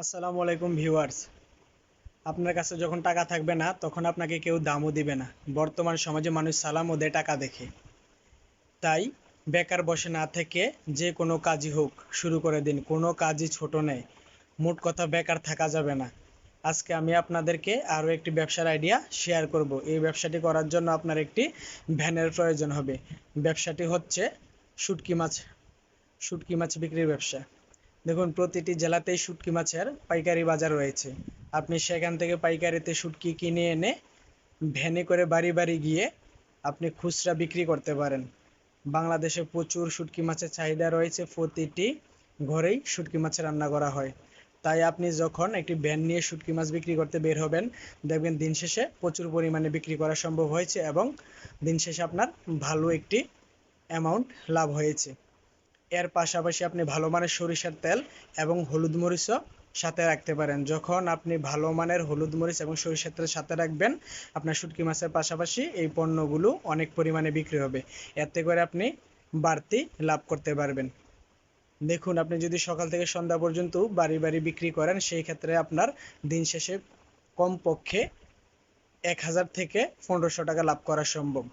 আসসালামু আলাইকুম ভিউয়ার্স। আপনার কাছে যখন টাকা থাকবে না, তখন আপনাকে কেউ দামও দিবে না। বর্তমান সমাজে মানুষ সালামও দেয় টাকা দেখে। তাই বেকার বসে না থেকে যে কোনো কাজই হোক, শুরু করে দিন। কোনো কাজই ছোট নেই। মোট কথা, বেকার থাকা যাবে না। আজকে আমি আপনাদেরকে আরও একটি ব্যবসার আইডিয়া শেয়ার করব। এই ব্যবসাটি করার জন্য আপনার একটি ভ্যানের প্রয়োজন হবে। ব্যবসাটি হচ্ছে শুটকি মাছ। শুটকি মাছ বিক্রির ব্যবসা। দেখুন, প্রতিটি জেলাতেই শুটকি মাছের পাইকারি বাজার রয়েছে। আপনি সেখান থেকে পাইকারিতে শুটকি কিনে এনে ভ্যানে করে বাড়ি বাড়ি গিয়ে আপনি খুচরা বিক্রি করতে পারেন। বাংলাদেশে প্রচুর শুটকি মাছের চাহিদা রয়েছে। প্রতিটি ঘরেই শুটকি মাছের রান্না করা হয়। তাই আপনি যখন একটি ভ্যান নিয়ে শুটকি মাছ বিক্রি করতে বের হবেন, দেখবেন দিন শেষে প্রচুর পরিমাণে বিক্রি করা সম্ভব হয়েছে এবং দিন শেষে আপনার ভালো একটি অ্যামাউন্ট লাভ হয়েছে। এর পাশাপাশি আপনি ভালো মানের সরিষার তেল এবং হলুদ মরিচও সাথে রাখতে পারেন। যখন আপনি ভালো মানের হলুদ মরিচ এবং সরিষার তেল সাথে রাখবেন, আপনার শুটকি মাছের পাশাপাশি এই পণ্যগুলো অনেক পরিমাণে বিক্রি হবে। এতে করে আপনি বাড়তি লাভ করতে পারবেন। দেখুন, আপনি যদি সকাল থেকে সন্ধ্যা পর্যন্ত বাড়ি বাড়ি বিক্রি করেন, সেই ক্ষেত্রে আপনার দিন শেষে কমপক্ষে এক হাজার থেকে পনেরোশো টাকা লাভ করা সম্ভব।